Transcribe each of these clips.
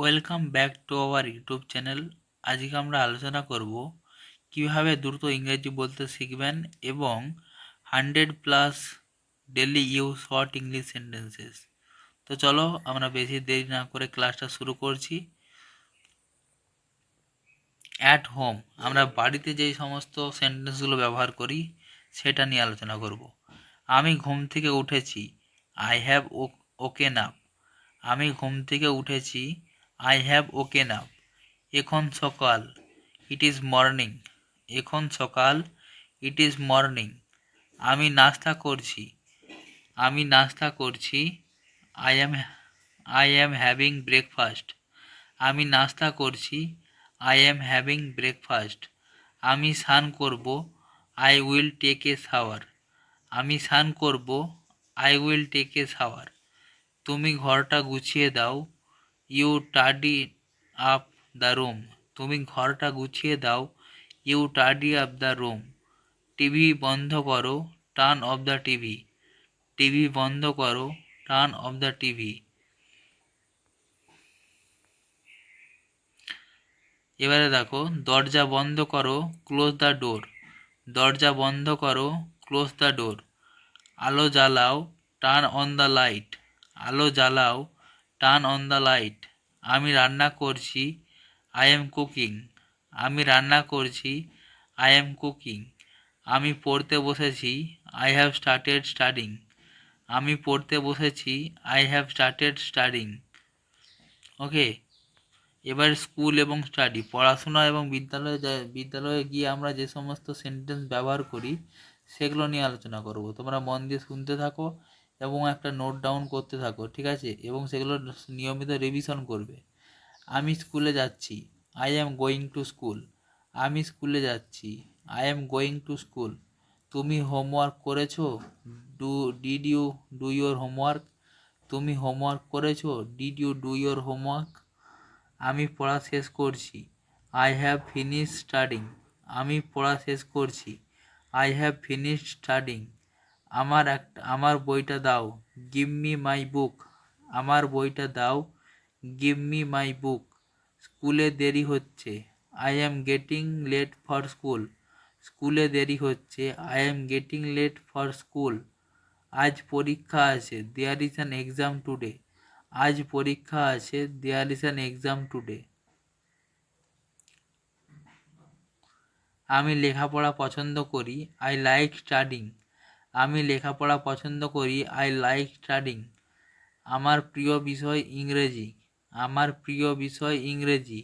Welcome back to our YouTube channel আজকে আমরা আলোচনা করব কীভাবে দ্রুত ইংরেজি বলতে শিখবেন এবং hundred plus daily use short English sentences তো চলো, আমরা বেশি দেরি না করে ক্লাসটা শুরু করছি। অ্যাট হোম আমরা বাড়িতে যেই সমস্ত সেন্টেন্সগুলো ব্যবহার করি, সেটা নিয়ে আলোচনা করব। আমি ঘুম থেকে উঠেছি। আই হ্যাভ ওকে নাপ আমি ঘুম থেকে উঠেছি। আই হ্যাভ ওকে নাপ এখন সকাল। ইট ইজ মর্নিং এখন সকাল। ইট ইজ মর্নিং আমি নাস্তা করছি। আমি নাস্তা করছি। I am I am having breakfast আমি নাস্তা করছি। আই অ্যাম হ্যাভিং ব্রেকফাস্ট আমি স্নান করব। I will take a shower আমি স্নান করব। I will take a shower তুমি ঘরটা গুছিয়ে দাও। You tidy up the room. তুমি ঘরটা গুছিয়ে দাও। You tidy up the room. TV বন্ধ করো। Turn off the TV. TV বন্ধ করো। Turn off the TV. এবারে দেখো, দরজা বন্ধ করো। Close the door. দরজা বন্ধ করো। Close the door. আলো জ্বালাও। Turn on the light. আলো জ্বালাও। টার্ন অন দ্য লাইট আমি রান্না করছি আই এম কুকিং আমি রান্না করছি আই এম কুকিং আমি পড়তে বসেছি আই হ্যাভ স্টার্টেড স্টাডিং আমি পড়তে বসেছি I have started studying okay এবার স্কুল এবং স্টাডি পড়াশোনা এবং বিদ্যালয়ে বিদ্যালয়ে গিয়ে আমরা যে সমস্ত সেন্টেন্স ব্যবহার করি, সেগুলো নিয়ে আলোচনা করব। তোমরা মন দিয়ে শুনতে থাকো। এবং একটা নোট ডাউন করতে থাকো, ঠিক আছে? এবং সেগুলো নিয়মিত রিভিশন করবে। আমি স্কুলে যাচ্ছি। I am going to school আমি স্কুলে যাচ্ছি। I am going to school তুমি হোমওয়ার্ক করেছ? Do did you do your homework তুমি হোমওয়ার্ক করেছ? Did you do your homework আমি পড়া শেষ করছি। আই হ্যাভ ফিনিশ স্টাডিং আমি পড়া শেষ করছি। আই হ্যাভ ফিনিশ স্টাডিং আমার একটা আমার বইটা দাও। গিভ মি মাই বুক আমার বইটা দাও। গিভ মি মাই বুক স্কুলে দেরি হচ্ছে। I am getting late for school স্কুলে দেরি হচ্ছে। I am getting late for school আজ পরীক্ষা আছে। There is an exam today আজ পরীক্ষা আছে। There is an exam today আমি লেখাপড়া পছন্দ করি। আই লাইক স্টাডিং আমি লেখাপড়া পছন্দ করি আই লাইক স্টাডিং আমার প্রিয় বিষয় ইংরেজি। আমার প্রিয় বিষয় ইংরেজি।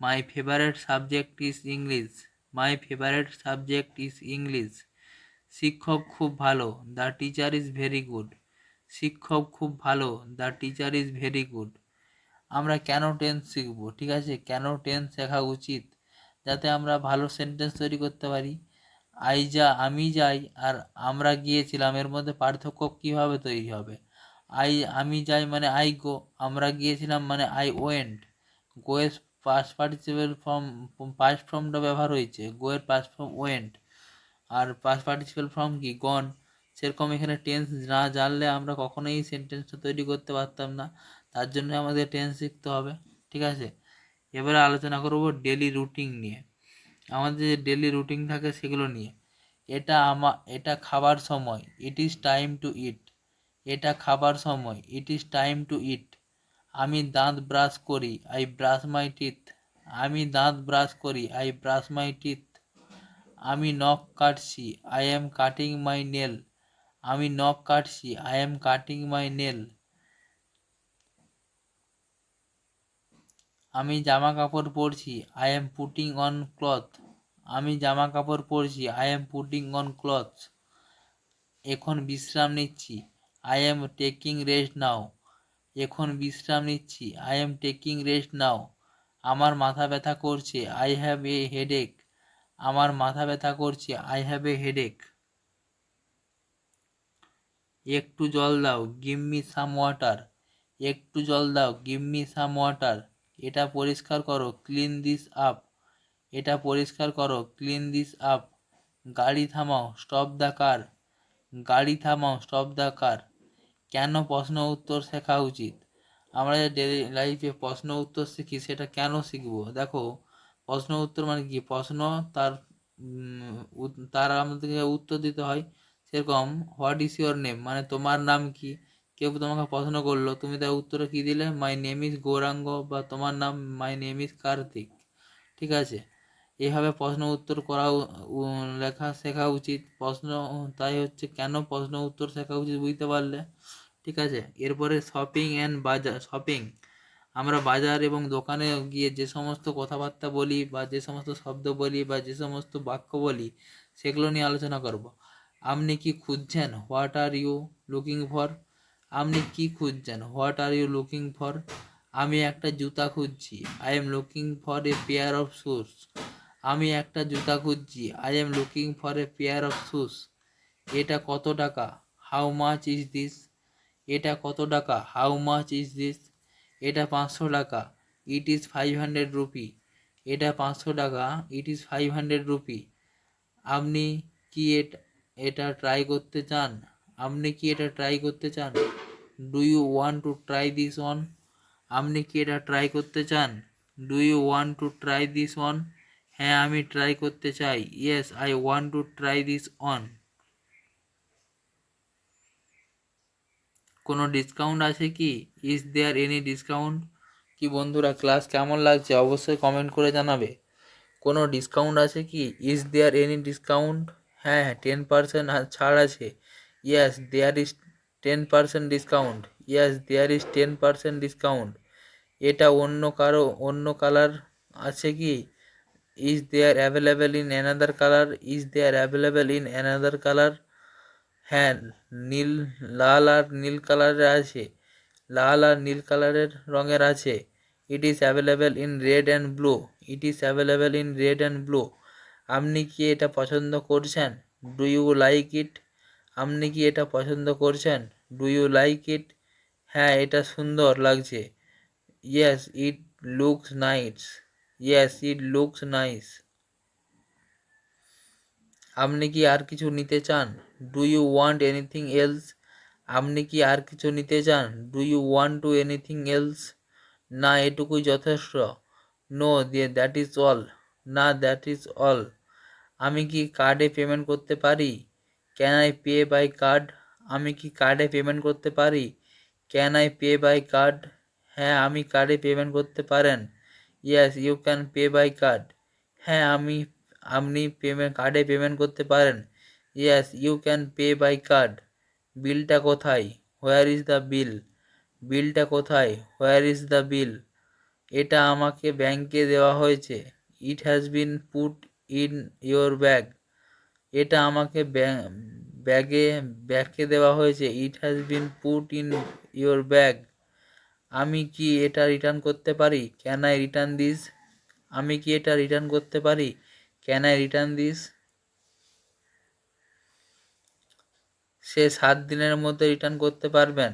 My favourite subject is English my favourite subject is English শিক্ষক খুব ভালো। The teacher is very good শিক্ষক খুব ভালো। The teacher is very good আমরা কেন টেন্স শিখব? ঠিক আছে? কেন টেন্স শেখা উচিত? যাতে আমরা ভালো সেন্টেন্স তৈরি করতে পারি। আই যা, আমি যাই, আর আমরা গিয়েছিলাম, এর মধ্যে পার্থক্য কীভাবে তৈরি হবে? আই, আমি যাই মানে আই গো, আমরা গিয়েছিলাম মানে আই ওয়েন্ট। গোয়ের পাস পার্টিসিপেল ফর্ম পাস ফর্মটা ব্যবহার হয়েছে গোয়ের পাস ফর্ম ওয়েন্ট। আর পাস পার্টিসিপেল ফর্ম কি? গন। সেরকম এখানে টেন্স না জানলে আমরা কখনোই সেন্টেন্সটা তৈরি করতে পারতাম না, তার জন্য আমাদের টেন্স শিখতে হবে, ঠিক আছে? এবারে আলোচনা করব ডেলি রুটিন নিয়ে। আমাদের যে ডেলি রুটিন থাকে সেগুলো নিয়ে। এটা আমা, এটা খাবার সময়। It is time to eat এটা খাবার সময়। It is time to eat আমি দাঁত ব্রাশ করি। আই ব্রাশ মাই টিথ আমি দাঁত ব্রাশ করি। আই ব্রাশ মাই টিথ আমি নখ কাটছি। I am cutting my nail আমি নখ কাটছি। I am cutting my nail আমি জামা কাপড় পরছি। I am putting on cloth আমি জামা কাপড় পরছি I am putting on cloth এখন বিশ্রাম নিচ্ছি I am taking rest now এখন বিশ্রাম নিচ্ছি I am taking rest now আমার মাথা ব্যথা করছে আই হ্যাভ এ হেডেক আমার মাথা ব্যথা করছে আই হ্যাভ এ হেডেক একটু জল দাও গিভ মি সাম ওয়াটার একটু জল দাও গিভ মি সাম ওয়াটার এটা পরিষ্কার করো ক্লিন দিস আপ এটা পরিষ্কার করো ক্লিন দিস আপ গাড়ি থামাও স্টপ দ্য কার গাড়ি থামাও স্টপ দ্য কার কেন প্রশ্ন উত্তর শেখা উচিত? আমরা যে ডেলি লাইফে প্রশ্ন উত্তর শিখি, সেটা কেন শিখব? দেখো, প্রশ্ন উত্তর মানে কি? প্রশ্ন তার তার আমাদেরকে উত্তর দিতে হয়। সেরকম হোয়াট ইজ ইউর নেম মানে তোমার নাম কি? কেউ তোমাকে প্রশ্ন করল, তুমি তার উত্তরে কি দিলে? মাই নেম ইজ গৌরাঙ্গ বা তোমার নাম মাই নেম ইজ কার্তিক ঠিক আছে? এইভাবে প্রশ্ন উত্তর করা লেখা শেখা উচিত। প্রশ্ন, তাই হচ্ছে কেন প্রশ্ন উত্তর শেখা উচিত বুঝতে পারলে? ঠিক আছে? এরপরে শপিং অ্যান্ড বাজার শপিং আমরা বাজার এবং দোকানে গিয়ে যে সমস্ত কথাবার্তা বলি বা যে সমস্ত শব্দ বলি বা যে সমস্ত বাক্য বলি, সেগুলো নিয়ে আলোচনা করব। আপনি কি খুঁজছেন? What are you looking for? আপনি কি খুঁজছেন? What are you looking for? আমি একটা জুতা খুঁজছি। I am looking for a pair of shoes. আমি একটা জুতা খুঁজছি। I am looking for a pair of shoes এটা কত টাকা? হাউ মাচ ইজ দিস এটা কত টাকা? হাউ মাচ ইজ দিস এটা পাঁচশো টাকা। It is five hundred rupee এটা পাঁচশো টাকা। It is five hundred rupee আপনি কি এটা এটা ট্রাই করতে চান? আপনি কি এটা ট্রাই করতে চান? Do you want to try this on আপনি কি এটা ট্রাই করতে চান? Do you want to try this on হ্যাঁ আমি ট্রাই করতে চাই। Yes I want to try this on কোনো ডিসকাউন্ট আছে কি? ইজ দেয়ার এনি ডিসকাউন্ট কি বন্ধুরা ক্লাস কেমন লাগছে? অবশ্যই কমেন্ট করে জানাবে। কোনো ডিসকাউন্ট আছে কি? ইজ দেয়ার এনি ডিসকাউন্ট হ্যাঁ হ্যাঁ টেন পার্সেন্ট ছাড় আছে। Yes there is ten percent discount yes there is ten percent discount এটা অন্য কারও, অন্য কালার আছে কি? Is there available in another colour is there available in another colour হ্যাঁ নীল, লাল আর নীল কালারের আছে। লাল আর নীল কালারের রঙের আছে। It is available in red and blue it is available in red and blue আপনি কি এটা পছন্দ করছেন? ডু ইউ লাইক ইট আপনি কি এটা পছন্দ করছেন? ডু ইউ লাইক ইট হ্যাঁ এটা সুন্দর লাগছে। Yes it looks nice yes it looks nice আপনি কি আর কিছু নিতে চান? Do you want anything else আপনি কি আর কিছু নিতে চান? Do you want to anything else না, এটুকুই যথেষ্ট। নো দিয়ে দ্যাট ইজ অল না দ্যাট ইজ অল আমি কি কার্ডে পেমেন্ট করতে পারি? Can I pay by card আমি কি কার্ডে পেমেন্ট করতে পারি? Can I pay by card হ্যাঁ আমি কার্ডে পেমেন্ট করতে পারেন। Yes you can pay by card হ্যাঁ আমি, আপনি পেমেন্ট কার্ডে পেমেন্ট করতে পারেন। Yes you can pay by card বিলটা কোথায়? হোয়ার ইজ দ্য বিল বিলটা কোথায়? হোয়ার ইজ দ্য বিল এটা আমাকে ব্যাংকে দেওয়া হয়েছে। It has been put in your bag এটা আমাকে ব্যাগে ব্যাগে দেওয়া হয়েছে। It has been put in your bag আমি কি এটা রিটার্ন করতে পারি? ক্যান আই রিটার্ন দিস আমি কি এটা রিটার্ন করতে পারি? ক্যান আই রিটার্ন দিস সে সাত দিনের মধ্যে রিটার্ন করতে পারবেন।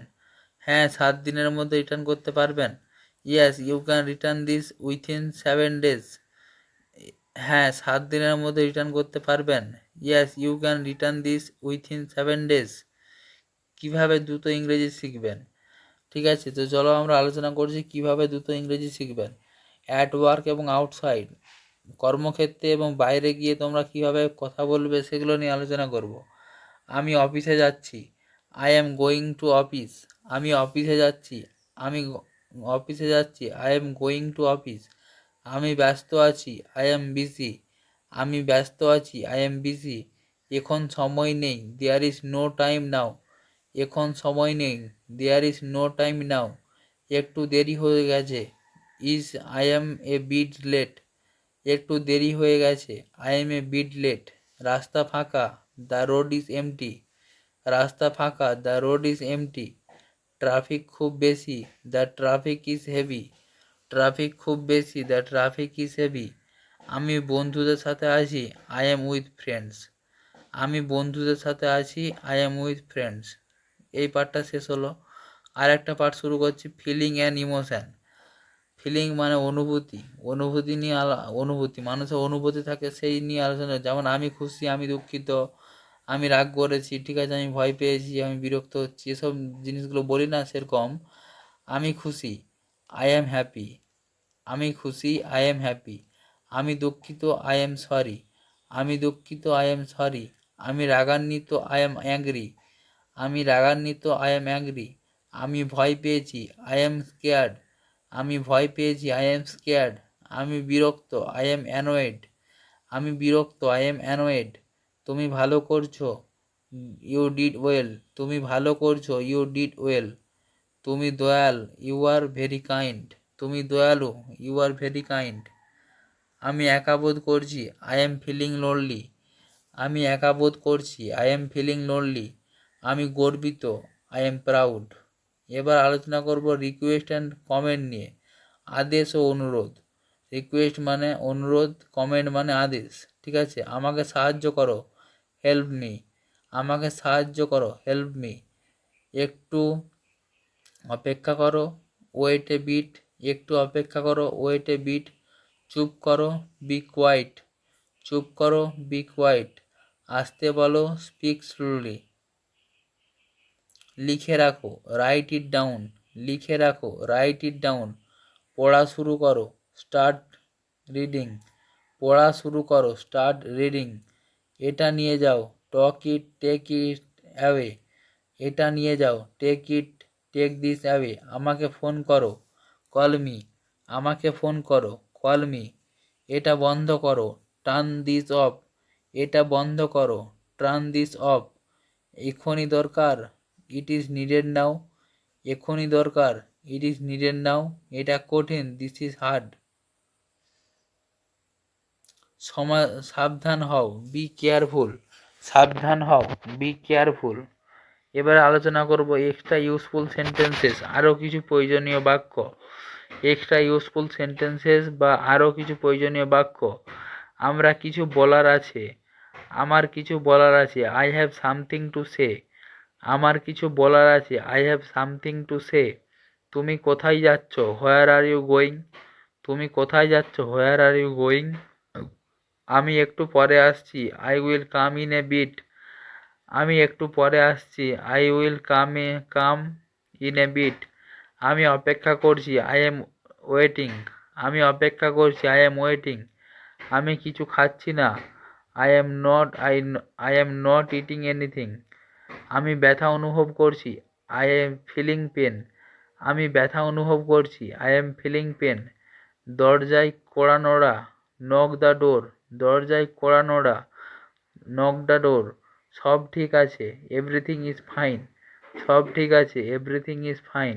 হ্যাঁ সাত দিনের মধ্যে রিটার্ন করতে পারবেন। Yes you can return this within seven days হ্যাঁ সাত দিনের মধ্যে রিটার্ন করতে পারবেন। Yes you can return this within seven days কীভাবে দ্রুত ইংরেজি শিখবেন? ঠিক আছে? তো চলো আমরা আলোচনা করছি কীভাবে দ্রুত ইংরেজি শিখবেন। অ্যাট ওয়ার্ক এবং আউটসাইড কর্মক্ষেত্রে এবং বাইরে গিয়ে তোমরা কীভাবে কথা বলবে সেগুলো নিয়ে আলোচনা করব। আমি অফিসে যাচ্ছি। I am going to office আমি অফিসে যাচ্ছি। আমি অফিসে যাচ্ছি। I am going to office আমি ব্যস্ত আছি। আই এম বিজি আমি ব্যস্ত আছি। আই এম বিজি এখন সময় নেই। There is no time now এখন সময় নেই। There is no time now একটু দেরি হয়ে গেছে। Is I am a bit late একটু দেরি হয়ে গেছে। I am a bit late রাস্তা ফাঁকা। দ্য রোড ইজ এমটি রাস্তা ফাঁকা। The road is empty traffic খুব বেশি। The traffic is heavy traffic খুব বেশি। দ্য ট্রাফিক ইজ হেভি আমি বন্ধুদের সাথে আছি। আই এম উইথ ফ্রেন্ডস আমি বন্ধুদের সাথে আছি। আই এম উইথ ফ্রেন্ডস এই পার্টটা শেষ হলো। আর একটা পার্ট শুরু করছি ফিলিং অ্যান্ড ইমোশান ফিলিং মানে অনুভূতি। অনুভূতি নিয়ে আলা, অনুভূতি, মানুষের অনুভূতি থাকে সেই নিয়ে আলোচনা যেমন আমি খুশি, আমি দুঃখিত, আমি রাগ করেছি, ঠিক আছে, আমি ভয় পেয়েছি, আমি বিরক্ত হচ্ছি, এসব জিনিসগুলো বলি না সেরকম। আমি খুশি আই অ্যাম হ্যাপি আমি খুশি আই এম হ্যাপি আমি দুঃখিত আই এম সরি আমি দুঃখিত আই এম সরি আমি রাগান্বিত আই এম অ্যাংরি আমি রাগান্বিত আই এম অ্যাংরি আমি ভয় পেয়েছি আই এম স্কেয়ার্ড আমি ভয় পেয়েছি আই এম স্কেয়ার্ড আমি বিরক্ত আই এম অ্যানোয়েড আমি বিরক্ত আই এম অ্যানোয়েড তুমি ভালো করছ ইউ ডিড ওয়েল তুমি ভালো করছ ইউ ডিড ওয়েল তুমি Dayal you are very kind তুমি দয়ালু ইউ আর ভেরি কাইন্ড আমি একা বোধ করছি আই এম ফিলিং লোনলি আমি একা বোধ করছি আই এম ফিলিং লোনলি আমি গর্বিত আই এম প্রাউড এবার আলোচনা করব রিকোয়েস্ট অ্যান্ড কমেন্ট নিয়ে। আদেশ ও অনুরোধ। রিকোয়েস্ট মানে অনুরোধ কমেন্ট মানে আদেশ। ঠিক আছে? আমাকে সাহায্য করো হেল্প মি আমাকে সাহায্য করো হেল্প মি একটু অপেক্ষা করো ওয়েট এ বিট একটু অপেক্ষা করো ওয়েট এ বিট চুপ করো বি কোয়াইট চুপ করো বি কোয়াইট আসতে বলো স্পিক স্লোলি লিখে রাখো রাইট ইট ডাউন লিখে রাখো রাইট ইট ডাউন পড়া শুরু করো স্টার্ট রিডিং পড়া শুরু করো স্টার্ট রিডিং এটা নিয়ে যাও টক ইট টেক ইট অ্যাওয়ে এটা নিয়ে যাও take it take this away আমাকে ফোন করো কল মি আমাকে ফোন করো কল মি এটা বন্ধ করো টার্ন দিস অফ এটা বন্ধ করো টার্ন দিস অফ এখনই দরকার ইট ইজ নিডেড নাও এখনই দরকার। ইট ইজ নিডেড নাও এটা কঠিন। দিস ইজ হার্ড সমা সাবধান হও। বি কেয়ারফুল সাবধান হও। বি কেয়ারফুল এবার আলোচনা করব এক্সট্রা ইউজফুল সেন্টেন্সেস আরও কিছু প্রয়োজনীয় বাক্য। এক্সট্রা ইউজফুল সেন্টেন্সেস বা আরও কিছু প্রয়োজনীয় বাক্য। আমরা কিছু বলার আছে। আমার কিছু বলার আছে। I have something to say আমার কিছু বলার আছে। I have something to say তুমি কোথায় যাচ্ছ? হোয়ার আর ইউ গোয়িং তুমি কোথায় যাচ্ছ? হোয়ার আর ইউ গোয়িং আমি একটু পরে আসছি। I will come in a bit আমি একটু পরে আসছি। I will come a come in a bit আমি অপেক্ষা করছি। আই এম ওয়েটিং আমি অপেক্ষা করছি। আই এম ওয়েটিং আমি কিছু খাচ্ছি না। I am not I I am not eating anything আমি ব্যথা অনুভব করছি। আই এম ফিলিং পেন আমি ব্যথা অনুভব করছি। আই এম ফিলিং পেন দরজায় কড়া নড়া নক দ্য ডোর দরজায় কড়া নড়া নক দ্য ডোর সব ঠিক আছে। এভরিথিং ইজ ফাইন সব ঠিক আছে। এভরিথিং ইজ ফাইন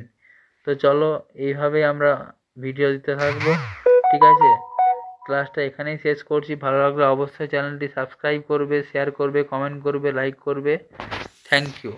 তো চলো এইভাবে আমরা ভিডিও দিতে থাকব। ঠিক আছে? ক্লাসটা এখানেই শেষ করছি। ভালো লাগলে অবশ্যই চ্যানেলটি সাবস্ক্রাইব করবে শেয়ার করবে কমেন্ট করবে লাইক করবে। Thank you